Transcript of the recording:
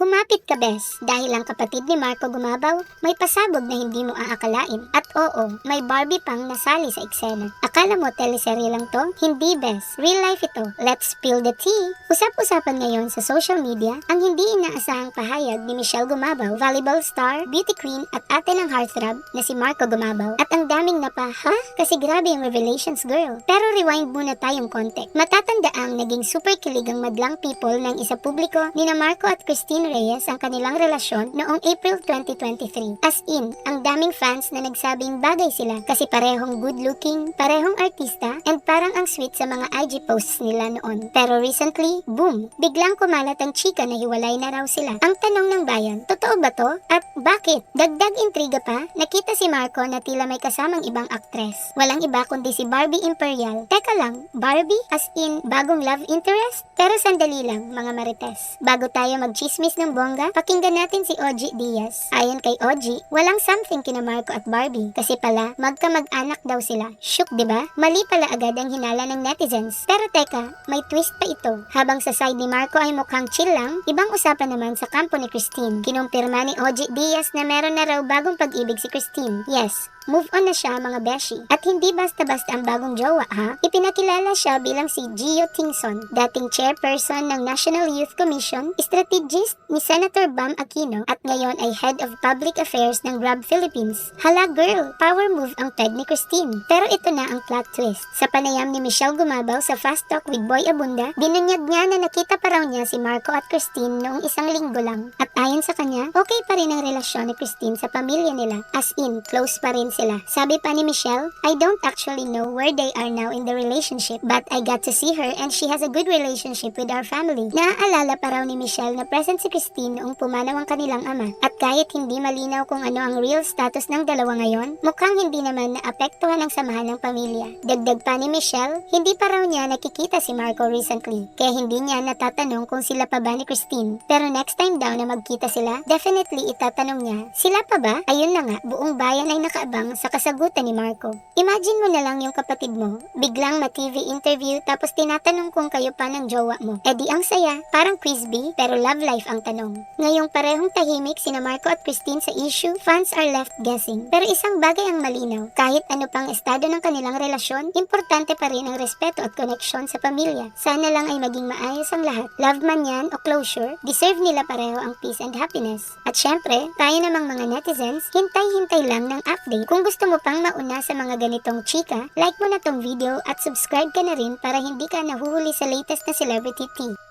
Kumapit ka, Bes. Dahil ang kapatid ni Marco gumabaw, may pasabog na hindi mo aakalain. At oo, may Barbie pang nasali sa eksena. Akala mo teleserye lang to? Hindi, Bes. Real life ito. Let's spill the tea. Usap-usapan ngayon sa social media ang hindi inaasahang pahayag ni Michelle Gumabaw, volleyball star, beauty queen at ate ng heartthrob na si Marco Gumabaw. At ang daming napa, ha? Kasi grabe yung revelations girl. Pero rewind muna tayong konti. Matatandaang naging super kilig ang madlang people ng isa publiko ni na Marco at Christine Reyes ang kanilang relasyon noong April 2023. As in, ang daming fans na nagsabing bagay sila kasi parehong good looking, parehong artista, and parang ang sweet sa mga IG posts nila noon. Pero recently, boom, biglang kumalat ang chika na hiwalay na raw sila. Ang tanong ng bayan, totoo ba to? At bakit? Dagdag intriga pa, nakita si Marco na tila may kasamang ibang aktres. Walang iba kundi si Barbie Imperial. Teka lang, Barbie? As in, bagong love interest? Pero sandali lang, mga marites. Bago tayo magchismis ng bongga, pakinggan natin si Oji Diaz. Ayon kay Oji, walang something kina Marco at Barbie. Kasi pala, magkamag-anak daw sila. Shook, ba? Mali pala agad ang hinala ng netizens. Pero teka, may twist pa ito. Habang sa side ni Marco ay mukhang chill lang, ibang usapan naman sa kampo ni Christine. Kinumpirma ni Oji Diaz na meron na raw bagong pag-ibig si Christine. Yes, Move on na siya mga beshi. At hindi basta-basta ang bagong jowa ha. Ipinakilala siya bilang si Gio Tingson, dating chairperson ng National Youth Commission, strategist ni Senator Bam Aquino at ngayon ay Head of Public Affairs ng Grab Philippines. Hala girl, power move ang peg ni Christine. Pero ito na ang plot twist. Sa panayam ni Michelle Gumabaw sa Fast Talk with Boy Abunda, binunyag niya na nakita pa raw niya si Marco at Christine noong isang linggo lang. At ayon sa kanya, okay pa rin ang relasyon ni Christine sa pamilya nila. As in, close pa rin sila. Sabi pa ni Michelle, I don't actually know where they are now in the relationship, but I got to see her and she has a good relationship with our family. Naaalala pa raw ni Michelle na present si Christine noong pumanaw ang kanilang ama. At kahit hindi malinaw kung ano ang real status ng dalawa ngayon, mukhang hindi naman naapektuhan ang samahan ng pamilya. Dagdag pa ni Michelle, hindi pa raw niya nakikita si Marco recently, kaya hindi niya natatanong kung sila pa ba ni Christine. Pero next time daw na magkita sila, definitely itatanong niya, sila pa ba? Ayun na nga, buong bayan ay nakaabang sa kasagutan ni Marco. Imagine mo na lang yung kapatid mo, biglang ma-TV interview tapos tinatanong kung kayo pa ng jowa mo. E di ang saya, parang quiz pero love life ang tanong. Ngayong parehong tahimik sina Marco at Christine sa issue, fans are left guessing. Pero isang bagay ang malinaw, kahit ano pang estado ng kanilang relasyon, importante pa rin ang respeto at koneksyon sa pamilya. Sana lang ay maging maayos ang lahat. Love man yan o closure, deserve nila pareho ang peace and happiness. At syempre, tayo namang mga netizens, hintay-hintay lang ng update. Kung gusto mo pang mauna sa mga ganitong chika, like mo na tong video at subscribe ka na rin para hindi ka nahuhuli sa latest na celebrity tea.